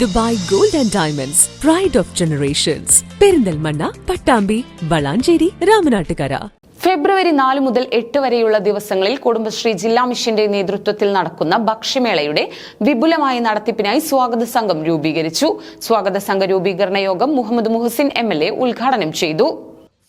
Dubai gold and diamonds pride of generations Perinthalmanna Pattambi Valanchery Ramanattukara. ഫെബ്രുവരി നാല് മുതൽ എട്ട് വരെയുള്ള ദിവസങ്ങളിൽ കുടുംബശ്രീ ജില്ലാ മിഷന്റെ നേതൃത്വത്തിൽ നടക്കുന്ന ഭക്ഷ്യമേളയുടെ വിപുലമായ നടത്തിപ്പിനായി സ്വാഗത സംഘം രൂപീകരിച്ചു. സ്വാഗത സംഘ രൂപീകരണ യോഗം മുഹമ്മദ് മുഹസിൻ എം ഉദ്ഘാടനം ചെയ്തു.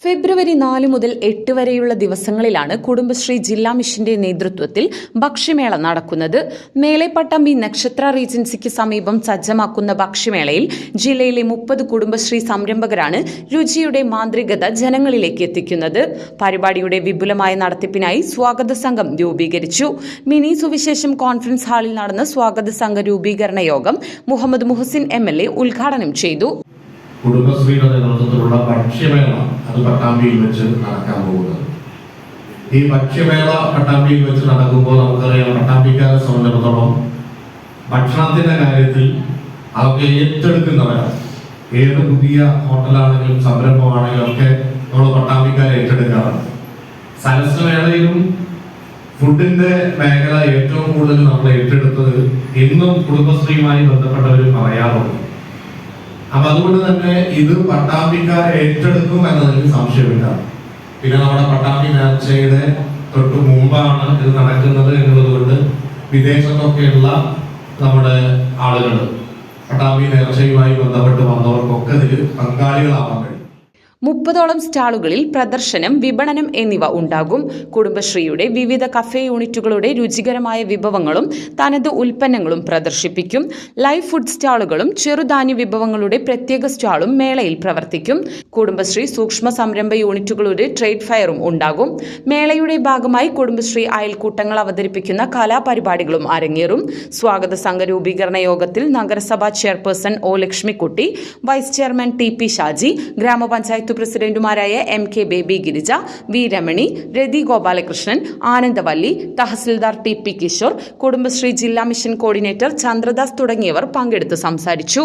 ഫെബ്രുവരി നാല് മുതൽ എട്ട് വരെയുള്ള ദിവസങ്ങളിലാണ് കുടുംബശ്രീ ജില്ലാ മിഷന്റെ നേതൃത്വത്തിൽ ഭക്ഷ്യമേള നടക്കുന്നത്. മേലെപ്പട്ടമ്പി നക്ഷത്ര റീജൻസിക്ക് സമീപം സജ്ജമാക്കുന്ന ഭക്ഷ്യമേളയിൽ ജില്ലയിലെ മുപ്പത് കുടുംബശ്രീ സംരംഭകരാണ് രുചിയുടെ മാന്ത്രികത ജനങ്ങളിലേക്ക് എത്തിക്കുന്നത്. പരിപാടിയുടെ വിപുലമായ നടത്തിപ്പിനായി സ്വാഗത സംഘം രൂപീകരിച്ചു. മിനി സുവിശേഷം കോൺഫറൻസ് ഹാളിൽ നടന്ന സ്വാഗത സംഘ രൂപീകരണ യോഗം മുഹമ്മദ് മുഹസിൻ എം ഉദ്ഘാടനം ചെയ്തു. കുടുംബശ്രീയുടെ നേതൃത്വത്തിലുള്ള ഭക്ഷ്യമേള അത് പട്ടാമ്പിയിൽ വെച്ച് നടക്കാൻ പോകുന്നത്. ഈ ഭക്ഷ്യമേള പട്ടാമ്പിയിൽ വെച്ച് നടക്കുമ്പോൾ നമുക്കറിയാം പട്ടാമ്പിക്കാരെ സംബന്ധിച്ചിടത്തോളം ഭക്ഷണത്തിന്റെ കാര്യത്തിൽ അതൊക്കെ ഏറ്റെടുക്കുന്നവരാണ്. ഏത് പുതിയ ഹോട്ടലാണെങ്കിലും സംരംഭമാണെങ്കിലും ഒക്കെ നമ്മൾ പട്ടാമ്പിക്കാരെ ഏറ്റെടുക്കാറുണ്ട് സരസ്വേളയിലും ഫുഡിന്റെ മേഖല ഏറ്റവും കൂടുതൽ നമ്മൾ ഏറ്റെടുത്തത് ഇന്നും കുടുംബശ്രീയുമായി ബന്ധപ്പെട്ടവരും പറയാറുണ്ട്. അപ്പൊ അതുകൊണ്ട് തന്നെ ഇത് പട്ടാമ്പിക്കാർ ഏറ്റെടുക്കും എന്നതിൽ സംശയമില്ല. പിന്നെ നമ്മുടെ പട്ടാമ്പി നേർച്ചയുടെ തൊട്ട് മുമ്പാണ് ഇത് നടക്കുന്നത് എന്നുള്ളത് കൊണ്ട് വിദേശത്തൊക്കെയുള്ള നമ്മുടെ ആളുകൾ പട്ടാമ്പി നേർച്ചയുമായി ബന്ധപ്പെട്ട് വന്നവർക്കൊക്കെ ഇതിൽ പങ്കാളികളാവാൻ കഴിയും. മുപ്പതോളം സ്റ്റാളുകളിൽ പ്രദർശനം വിപണനം എന്നിവ ഉണ്ടാകും. കുടുംബശ്രീയുടെ വിവിധ കഫേ യൂണിറ്റുകളുടെ രുചികരമായ വിഭവങ്ങളും തനത് ഉൽപ്പന്നങ്ങളും പ്രദർശിപ്പിക്കും. ലൈവ് ഫുഡ് സ്റ്റാളുകളും ചെറുധാന്യ വിഭവങ്ങളുടെ പ്രത്യേക സ്റ്റാളും മേളയിൽ പ്രവർത്തിക്കും. കുടുംബശ്രീ സൂക്ഷ്മ സംരംഭ യൂണിറ്റുകളുടെ ട്രേഡ് ഫെയറും ഉണ്ടാകും. മേളയുടെ ഭാഗമായി കുടുംബശ്രീ അയൽക്കൂട്ടങ്ങൾ അവതരിപ്പിക്കുന്ന കലാപരിപാടികളും അരങ്ങേറും. സ്വാഗത സംഘ രൂപീകരണ യോഗത്തിൽ നഗരസഭാ chairperson O Lakshmikutty vice chairman T P Shaji ഗ്രാമപഞ്ചായത്ത് പ്രസിഡന്റുമാരായ M K Baby Girija V Ramani Rathi Gopalakrishnan Anandavalli tahsildar T P Kishore Kudumbashree ജില്ലാ മിഷൻ കോർഡിനേറ്റർ ചന്ദ്രദാസ് തുടങ്ങിയവർ പങ്കെടുത്ത് സംസാരിച്ചു.